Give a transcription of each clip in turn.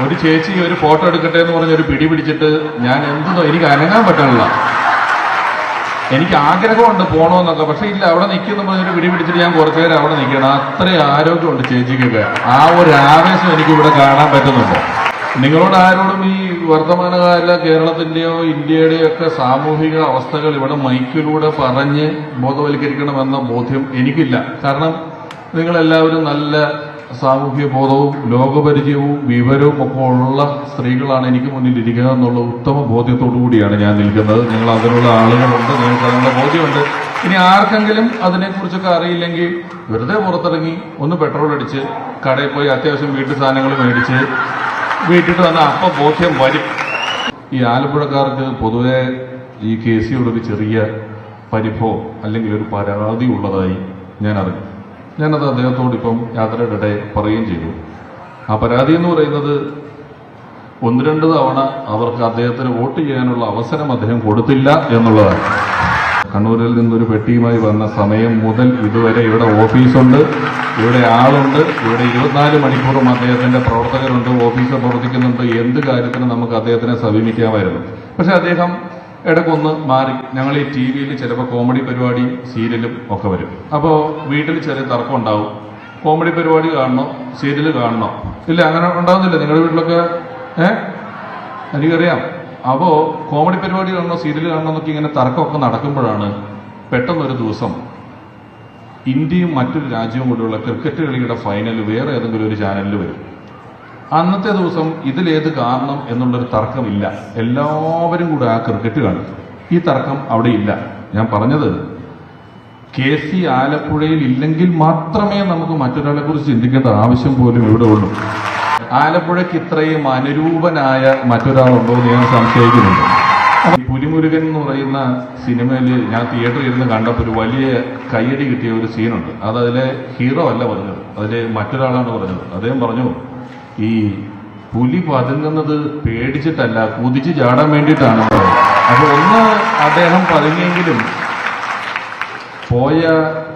ഒരു ചേച്ചി ഒരു ഫോട്ടോ എടുക്കട്ടെ എന്ന് പറഞ്ഞ ഒരു പിടി പിടിച്ചിട്ട് ഞാൻ എന്തോ എനിക്ക് അനങ്ങാൻ പറ്റണില്ല. എനിക്ക് ആഗ്രഹമുണ്ട് പോണോന്നൊക്കെ പക്ഷെ ഇല്ല അവിടെ നിൽക്കുന്ന പറഞ്ഞൊരു പിടി പിടിച്ചിട്ട് ഞാൻ കുറച്ചു നേരം അവിടെ നിൽക്കണം അത്ര ആരോഗ്യമുണ്ട് ചേച്ചിക്കൊക്കെ ആ ഒരു ആവേശം എനിക്ക് ഇവിടെ കാണാൻ പറ്റുന്നുണ്ട്. നിങ്ങളോട് ആരോടും ഈ വർത്തമാനകാല കേരളത്തിന്റെയോ ഇന്ത്യയുടെയോ ഒക്കെ സാമൂഹിക അവസ്ഥകൾ ഇവിടെ മൈക്കിലൂടെ പറഞ്ഞ് ബോധവൽക്കരിക്കണമെന്ന ബോധ്യം എനിക്കില്ല. കാരണം നിങ്ങളെല്ലാവരും നല്ല സാമൂഹ്യ ബോധവും ലോകപരിചയവും വിവരവും ഒക്കെ ഉള്ള സ്ത്രീകളാണ് എനിക്ക് മുന്നിൽ ഇരിക്കുക എന്നുള്ള ഉത്തമ ബോധ്യത്തോടു കൂടിയാണ് ഞാൻ നിൽക്കുന്നത്. നിങ്ങൾ അതിനുള്ള ആളുകളുണ്ട് നിങ്ങൾക്ക് അതിനുള്ള ബോധ്യമുണ്ട്. ഇനി ആർക്കെങ്കിലും അതിനെക്കുറിച്ചൊക്കെ അറിയില്ലെങ്കിൽ വെറുതെ പുറത്തിറങ്ങി ഒന്ന് പെട്രോൾ അടിച്ച് കടയിൽ പോയി അത്യാവശ്യം വീട്ടു സാധനങ്ങൾ മേടിച്ച് വീട്ടിട്ട് വന്ന അപ്പൊ ബോധ്യം വരും. ഈ ആലപ്പുഴക്കാർക്ക് പൊതുവെ ഈ കെ സിയോടൊരു ചെറിയ പരിഭവം അല്ലെങ്കിൽ ഒരു പരാതി ഉള്ളതായി ഞാൻ അറിഞ്ഞു. ഞാനത് അദ്ദേഹത്തോട് ഇപ്പം യാത്രയുടെ പറയുകയും ചെയ്തു. ആ പരാതി എന്ന് പറയുന്നത് ഒന്ന് രണ്ട് തവണ അവർക്ക് അദ്ദേഹത്തിന് വോട്ട് ചെയ്യാനുള്ള അവസരം അദ്ദേഹം കൊടുത്തില്ല എന്നുള്ളതാണ്. കണ്ണൂരിൽ നിന്നൊരു പെട്ടിയുമായി വന്ന സമയം മുതൽ ഇതുവരെ ഇവിടെ ഓഫീസുണ്ട് ഇവിടെ ആളുണ്ട് ഇവിടെ ഇരുപത്തിനാല് മണിക്കൂറും അദ്ദേഹത്തിന്റെ പ്രവർത്തകരുണ്ട് ഓഫീസ് പ്രവർത്തിക്കുന്നുണ്ട് എന്ത് കാര്യത്തിനും നമുക്ക് അദ്ദേഹത്തിനെ സമീപിക്കാമായിരുന്നു. പക്ഷെ അദ്ദേഹം ഇടയ്ക്കൊന്ന് മാറി. ഞങ്ങൾ ഈ ടി വിയിൽ ചിലപ്പോൾ കോമഡി പരിപാടി സീരിയലും ഒക്കെ വരും. അപ്പോൾ വീട്ടിൽ ചെറിയ തർക്കം ഉണ്ടാവും. കോമഡി പരിപാടി കാണണോ? സീരിയൽ കാണണോ? ഇല്ല അങ്ങനെ ഉണ്ടാവുന്നില്ല. നിങ്ങളുടെ വീട്ടിലൊക്കെ ഏഹ് എനിക്കറിയാം. അപ്പോൾ കോമഡി പരിപാടി കാണണോ സീരിയൽ കാണണോ എന്നൊക്കെ ഇങ്ങനെ തർക്കമൊക്കെ നടക്കുമ്പോഴാണ് പെട്ടെന്നൊരു ദിവസം ഇന്ത്യയും മറ്റൊരു രാജ്യവും കൂടെയുള്ള ക്രിക്കറ്റ് കളിയുടെ ഫൈനൽ വേറെ ഏതെങ്കിലും ഒരു ചാനലിൽ വരും. അന്നത്തെ ദിവസം ഇതിലേത് കാരണം എന്നുള്ളൊരു തർക്കമില്ല. എല്ലാവരും കൂടെ ആ ക്രിക്കറ്റ് കാണും ഈ തർക്കം അവിടെ ഇല്ല. ഞാൻ പറഞ്ഞത് കെ സി ആലപ്പുഴയിൽ ഇല്ലെങ്കിൽ മാത്രമേ നമുക്ക് മറ്റൊരാളെ കുറിച്ച് ചിന്തിക്കേണ്ട ആവശ്യം പോലും ഇവിടെ ഉള്ളൂ. ആലപ്പുഴയ്ക്ക് ഇത്രയും അനുരൂപനായ മറ്റൊരാളുണ്ടോ എന്ന് ഞാൻ സംശയിക്കുന്നുണ്ട്. പുലിമുരുകൻ എന്ന് പറയുന്ന സിനിമയിൽ ഞാൻ തിയേറ്ററിൽ ഇരുന്ന് കണ്ടപ്പോൾ ഒരു വലിയ കയ്യടി കിട്ടിയ ഒരു സീനുണ്ട് അത് അതിലെ ഹീറോ അല്ല പറഞ്ഞത്. അതിലെ മറ്റൊരാളാണ് പറഞ്ഞത്. അദ്ദേഹം പറഞ്ഞു ഈ പുലി പതുങ്ങുന്നത് പേടിച്ചിട്ടല്ല കുതിച്ച് ചാടാൻ വേണ്ടിയിട്ടാണ്. അപ്പൊ ഒന്ന് അദ്ദേഹം പതുങ്ങിയെങ്കിലും പോയ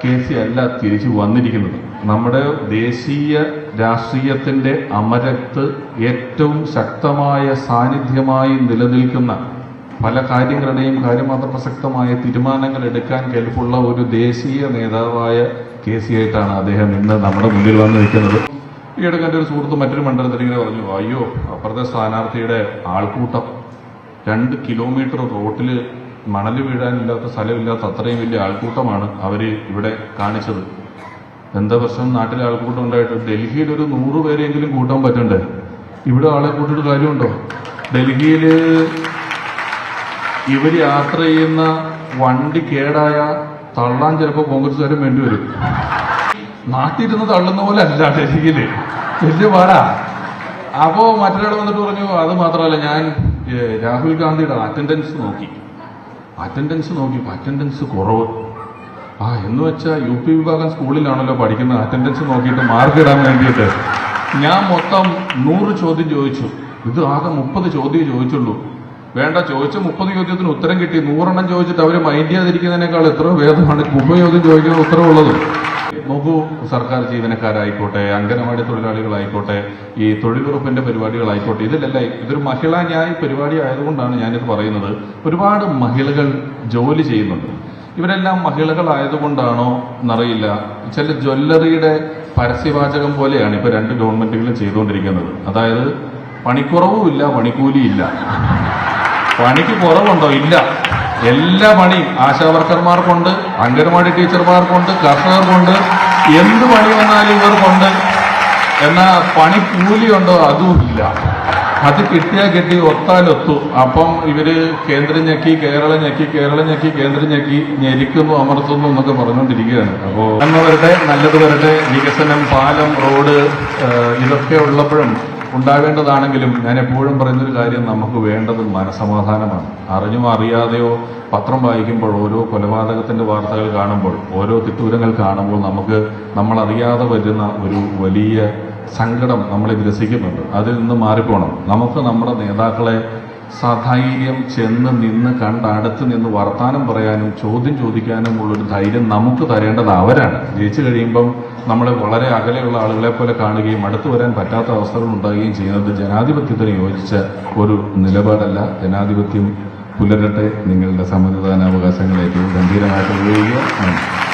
കേസി അല്ല തിരിച്ചു വന്നിരിക്കുന്നത്. നമ്മുടെ ദേശീയ രാഷ്ട്രീയത്തിന്റെ അമരത്ത് ഏറ്റവും ശക്തമായ സാന്നിധ്യമായി നിലനിൽക്കുന്ന പല കാര്യങ്ങളുടെയും കാര്യമാത്ര പ്രസക്തമായ തീരുമാനങ്ങൾ എടുക്കാൻ കെൽപ്പുള്ള ഒരു ദേശീയ നേതാവായ കെ സി ആയിട്ടാണ് അദ്ദേഹം ഇന്ന് നമ്മുടെ മുന്നിൽ വന്ന് നിൽക്കുന്നത് ഈയിടെ എന്റെ ഒരു സുഹൃത്ത് മറ്റൊരു മണ്ഡലത്തിൽ ഇങ്ങനെ പറഞ്ഞു അയ്യോ അപ്പുറത്തെ സ്ഥാനാർത്ഥിയുടെ ആൾക്കൂട്ടം. രണ്ട് കിലോമീറ്റർ റോട്ടിൽ മണൽ വീഴാനില്ലാത്ത സ്ഥലമില്ലാത്ത അത്രയും വലിയ ആൾക്കൂട്ടമാണ് അവർ ഇവിടെ കാണിച്ചത്. എന്താ പ്രശ്നം? നാട്ടിലെ ആൾക്കൂട്ടം ഉണ്ടായിട്ട് ഡൽഹിയിൽ ഒരു നൂറ് പേരെങ്കിലും കൂട്ടാൻ പറ്റണ്ടേ? ഇവിടെ ആളെ കൂട്ടിയിട്ട് കാര്യമുണ്ടോ? ഡൽഹിയിൽ ഇവർ യാത്ര ചെയ്യുന്ന വണ്ടി കേടായ തള്ളാൻ ചിലപ്പോൾ കോൺഗ്രസ്സുകാരും വേണ്ടി വരും നാട്ടിലിരുന്ന് തള്ളുന്ന പോലെ അല്ല ഡൽഹിയിൽ വലിയ പാടാ. അപ്പോ മറ്റൊരാൾ വന്നിട്ട് പറഞ്ഞു അത് മാത്രമല്ല ഞാൻ രാഹുൽ ഗാന്ധിയുടെ അറ്റൻഡൻസ് നോക്കി. അറ്റൻഡൻസ് നോക്കി അറ്റൻഡൻസ് കുറവ്. ആ എന്ന് വെച്ചാൽ യു പി വിഭാഗം സ്കൂളിലാണല്ലോ പഠിക്കുന്നത്. അറ്റൻഡൻസ് നോക്കിയിട്ട് മാർക്ക് ഇടാൻ വേണ്ടിയിട്ട്. ഞാൻ മൊത്തം നൂറ് ചോദ്യം ചോദിച്ചു. ഇത് ആകെ മുപ്പത് ചോദ്യം ചോദിച്ചുള്ളൂ. വേണ്ട ചോദിച്ച മുപ്പത് ചോദ്യത്തിന് ഉത്തരം കിട്ടി. നൂറെണ്ണം ചോദിച്ചിട്ട് അവർ മൈൻഡ് ചെയ്യാതിരിക്കുന്നതിനേക്കാൾ എത്ര വേദമാണ് മുപ്പത് ചോദ്യം ചോദിക്കുന്ന ഉത്തരവുള്ളത് നോക്കൂ സർക്കാർ ജീവനക്കാരായിക്കോട്ടെ അംഗനവാടി തൊഴിലാളികളായിക്കോട്ടെ ഈ തൊഴിലുറപ്പിന്റെ പരിപാടികളായിക്കോട്ടെ ഇതിലല്ല ഇതൊരു മഹിളാ ന്യായ പരിപാടി ആയതുകൊണ്ടാണ് ഞാനിത് പറയുന്നത്. ഒരുപാട് മഹിളകൾ ജോലി ചെയ്യുന്നുണ്ട്. ഇവരെല്ലാം മഹിളകളായതുകൊണ്ടാണോ എന്നറിയില്ല. ചില ജ്വല്ലറിയുടെ പരസ്യവാചകം പോലെയാണ് ഇപ്പൊ രണ്ട് ഗവൺമെന്റുകളും ചെയ്തുകൊണ്ടിരിക്കുന്നത്. അതായത് പണിക്കുറവുമില്ല പണിക്കൂലിയില്ല. പണിക്ക് കുറവുണ്ടോ? ഇല്ല. എല്ലാ പണിയും ആശാവർക്കർമാർക്കുണ്ട് അംഗനവാടി ടീച്ചർമാർക്കുണ്ട് കർഷകർക്കുണ്ട്. എന്ത് പണി വന്നാലും ഇവർക്കുണ്ട്. എന്നാ പണി കൂലിയുണ്ടോ? അതും ഇല്ല. അത് കിട്ടിയാൽ കിട്ടി ഒത്താലൊത്തു അപ്പം ഇവർ കേന്ദ്രം ഞെക്കി കേരളം ഞെക്കി കേരളം ഞെക്കി കേന്ദ്രം ഞെക്കി ഞെരിക്കുന്നു അമർത്തുന്നു എന്നൊക്കെ പറഞ്ഞുകൊണ്ടിരിക്കുകയാണ്. അപ്പോ നന്മ വരട്ടെ നല്ലത് വരട്ടെ. വികസനം പാലം റോഡ് ഇതൊക്കെ ഉള്ളപ്പോഴും ഉണ്ടാവേണ്ടതാണെങ്കിലും ഞാൻ എപ്പോഴും പറയുന്നൊരു കാര്യം നമുക്ക് വേണ്ടത് മനസമാധാനമാണ്. അറിഞ്ഞോ അറിയാതെയോ പത്രം വായിക്കുമ്പോൾ ഓരോ കൊലപാതകത്തിന്റെ വാർത്തകൾ കാണുമ്പോൾ ഓരോ തിട്ടൂരങ്ങൾ കാണുമ്പോൾ നമുക്ക് നമ്മൾ അറിയാതെ വരുന്ന ഒരു വലിയ സങ്കടം നമ്മളെ ഗ്രസിക്കുന്നുണ്ട് അതിൽ നിന്ന് മാറിപ്പോണം. നമുക്ക് നമ്മുടെ നേതാക്കളെ സധൈര്യം ചെന്ന് നിന്ന് കണ്ട് അടുത്ത് നിന്ന് വർത്താനം പറയാനും ചോദ്യം ചോദിക്കാനും ഉള്ളൊരു ധൈര്യം നമുക്ക് തരേണ്ടത് അവരാണ്. ജയിച്ചു കഴിയുമ്പം നമ്മളെ വളരെ അകലെയുള്ള ആളുകളെ പോലെ കാണുകയും അടുത്തു വരാൻ പറ്റാത്ത അവസരങ്ങൾ ഉണ്ടാകുകയും ചെയ്യുന്നത് ജനാധിപത്യത്തിന് യോജിച്ച ഒരു നിലപാടല്ല. ജനാധിപത്യം പുലരട്ടെ. നിങ്ങളുടെ സമ്മതിദാനാവകാശങ്ങൾ ഏറ്റവും ഗംഭീരമായിട്ട് ഉപയോഗിക്കുക.